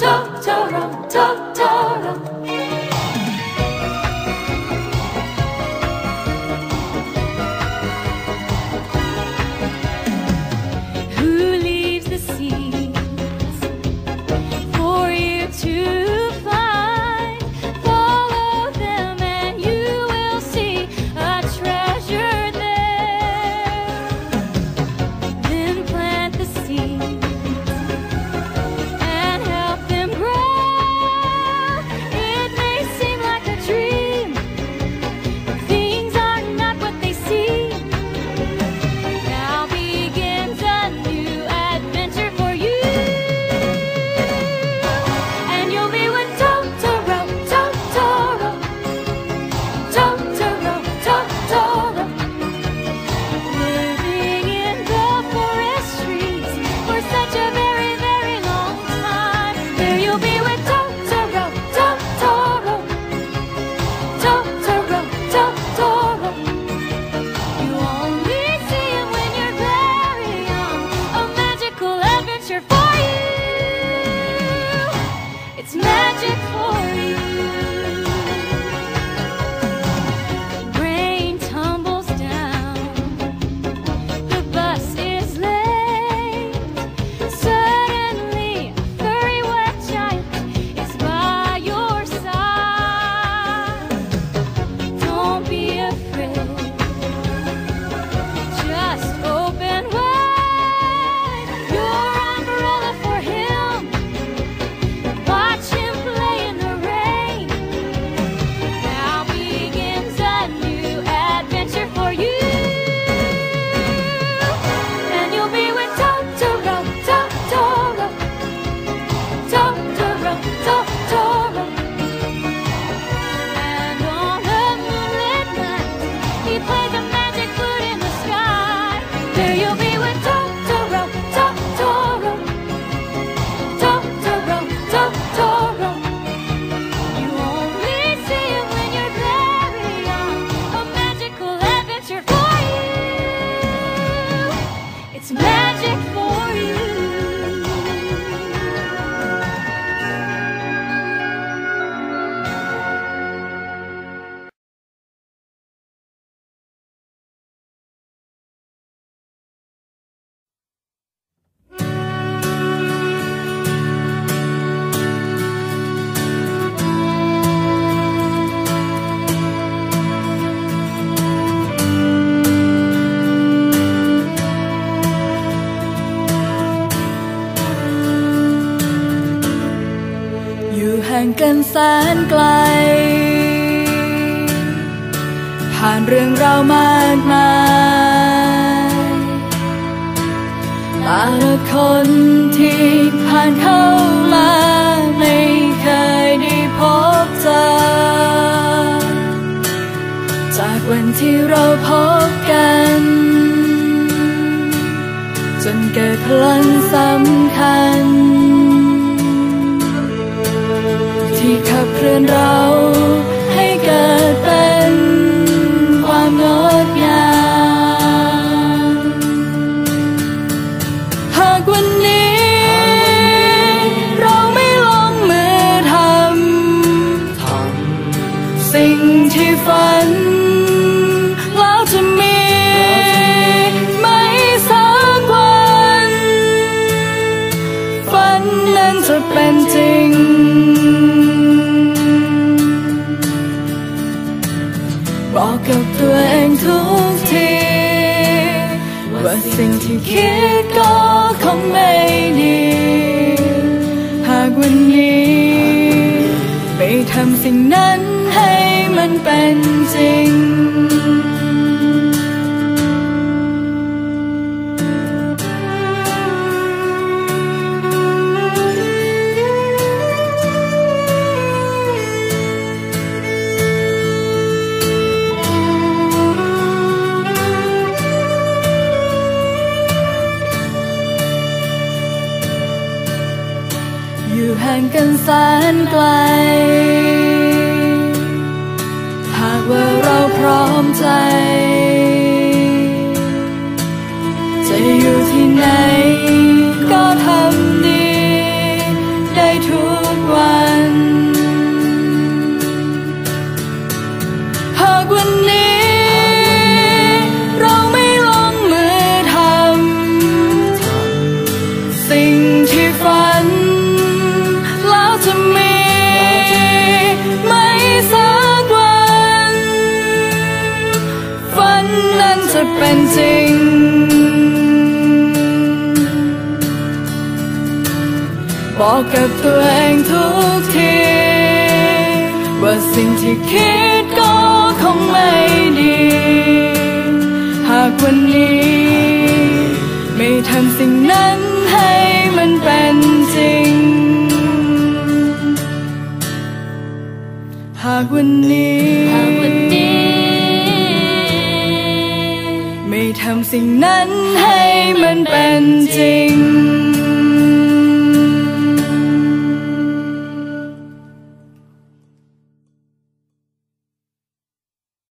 척 till you ่งกันไกล ผ่านเรื่องราวมากมายแต่ละคนที่ผ่านเข้ามาไม่เคยได้พบเจอ จากวันที่เราพบกัน จนเกิดพลังสำคัญ ที่ขับเคลื่อนเราให้เกิดเป็นความงดงามหากวันนี้ เราไม่ลงมือทำทสิ่งที่ฝันแล้วจะมีไหมสักวัน ฝันนั้นจะเป็นจริง ว่าสิ่งที่คิดก็คงไม่ดี หากวันนี้ ไม่ทำสิ่งนั้นให้มันเป็นจริง อยู่ห่างกันแสนไกล หากว่าเราพร้อมใจ จะอยู่ที่ไหน เป็นจริง บอกกับตัวเองทุกที ว่าสิ่งที่คิดก็คงไม่ดี หากวันนี้ ไม่ทำสิ่งนั้นให้มันเป็นจริง หากวันนี้ สิ่งนั้นให้มันเป็นจริง